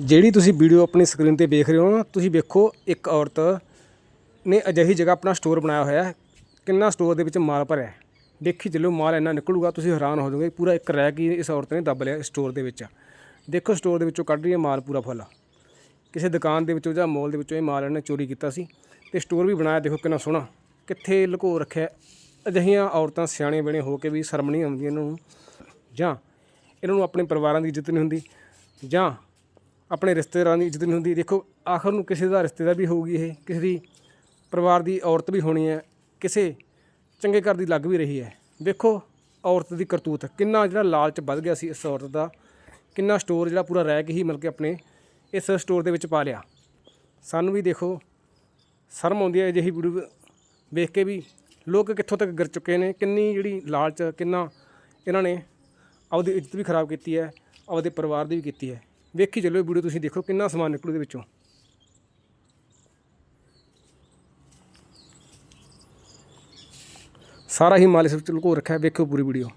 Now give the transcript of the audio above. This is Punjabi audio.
ਜਿਹੜੀ ਤੁਸੀਂ ਵੀਡੀਓ ਆਪਣੀ ਸਕਰੀਨ ਤੇ ਵੇਖ ਰਹੇ ਹੋ ਨਾ, ਤੁਸੀਂ ਵੇਖੋ ਇੱਕ ਔਰਤ ਨੇ ਅਜਿਹੀ ਜਗ੍ਹਾ ਆਪਣਾ ਸਟੋਰ ਬਣਾਇਆ ਹੋਇਆ ਹੈ। ਕਿੰਨਾ ਸਟੋਰ ਦੇ ਵਿੱਚ ਮਾਲ ਭਰਿਆ ਦੇਖੀ ਚੱਲੋ, ਮਾਲ ਇੰਨਾ ਨਿਕਲੂਗਾ, ਤੁਸੀਂ ਹੈਰਾਨ ਹੋ ਜਾਓਗੇ, ਪੂਰਾ ਇੱਕ ਰੈਕ ਹੀ ਇਸ ਔਰਤ ਨੇ ਦੱਬ ਲਿਆ ਸਟੋਰ ਦੇ ਵਿੱਚ। ਦੇਖੋ ਸਟੋਰ ਦੇ ਵਿੱਚੋਂ ਕੱਢ ਰਹੀ ਹੈ ਮਾਲ ਪੂਰਾ ਫੁੱਲ। ਕਿਸੇ ਦੁਕਾਨ ਦੇ ਵਿੱਚੋਂ ਜਾਂ ਮਾਲ ਦੇ ਵਿੱਚੋਂ ਇਹ ਮਾਲ ਇਹਨੇ ਚੋਰੀ ਕੀਤਾ ਸੀ ਤੇ ਸਟੋਰ ਵੀ ਬਣਾਇਆ, ਦੇਖੋ ਕਿੰਨਾ ਸੋਹਣਾ। ਕਿੱਥੇ ਲੁਕੋ ਰੱਖਿਆ ਅਜਿਹੀਆਂ ਔਰਤਾਂ ਸਿਆਣੇ ਬਣੇ ਹੋ ਕੇ ਵੀ ਸ਼ਰਮ ਨਹੀਂ ਆਉਂਦੀ ਇਹਨਾਂ ਨੂੰ। ਜਾਂ ਇਹਨਾਂ ਨੂੰ ਆਪਣੇ ਪਰਿਵਾਰਾਂ ਦੀ ਇੱਜ਼ਤ ਨਹੀਂ ਹੁੰਦੀ। ਜਾਂ ਆਪਣੇ ਰਿਸ਼ਤੇਦਾਰਾਂ ਦੀ ਇੱਜ਼ਤ ਨਹੀਂ ਹੁੰਦੀ। ਦੇਖੋ, ਆਖਰ ਨੂੰ ਕਿਸੇ ਦਾ ਰਿਸ਼ਤੇਦਾਰ ਵੀ ਹੋਊਗੀ ਇਹ, ਕਿਸੇ ਦੀ ਪਰਿਵਾਰ ਦੀ ਔਰਤ ਵੀ ਹੋਣੀ ਹੈ, ਕਿਸੇ ਚੰਗੇ ਘਰ ਦੀ ਲੱਗ ਵੀ ਰਹੀ ਹੈ। ਦੇਖੋ, ਔਰਤ ਦੀ ਕਰਤੂਤ, ਕਿੰਨਾ ਜਿਹੜਾ ਲਾਲਚ ਵੱਧ ਗਿਆ ਸੀ ਇਸ ਔਰਤ ਦਾ, ਕਿੰਨਾ ਸਟੋਰ ਜਿਹੜਾ ਪੂਰਾ ਰਹਿ ਕੇ ਹੀ ਮਿਲ ਕੇ ਆਪਣੇ ਇਸ ਸਟੋਰ ਦੇ ਵਿੱਚ ਪਾ ਲਿਆ। ਸਾਨੂੰ ਵੀ ਦੇਖੋ, ਸ਼ਰਮ ਆਉਂਦੀ ਹੈ ਅਜਿਹੀ ਵੀਡੀਓ ਵੇਖ ਕੇ ਵੀ। ਲੋਕ ਕਿੱਥੋਂ ਤੱਕ ਗਿਰ ਚੁੱਕੇ ਨੇ, ਕਿੰਨੀ ਜਿਹੜੀ ਲਾਲਚ, ਕਿੰਨਾ ਇਹਨਾਂ ਨੇ ਆਪਦੀ ਇੱਜ਼ਤ ਵੀ ਖਰਾਬ ਕੀਤੀ ਹੈ, ਆਪਦੇ ਪਰਿਵਾਰ ਦੀ ਵੀ ਕੀਤੀ ਹੈ। ਵੇਖੀ ਚੱਲੋ ਵੀਡੀਓ ਤੁਸੀਂ ਦੇਖੋ ਕਿੰਨਾ ਸਮਾਨ ਨਿਕਲੂ ਦੇ ਵਿੱਚੋਂ। ਸਾਰਾ ਹੀ ਮਾਲ ਇਸ ਵਿੱਚ ਲੁਕੋ ਰੱਖਿਆ ਹੈ ਵੇਖੋ ਪੂਰੀ ਵੀਡੀਓ।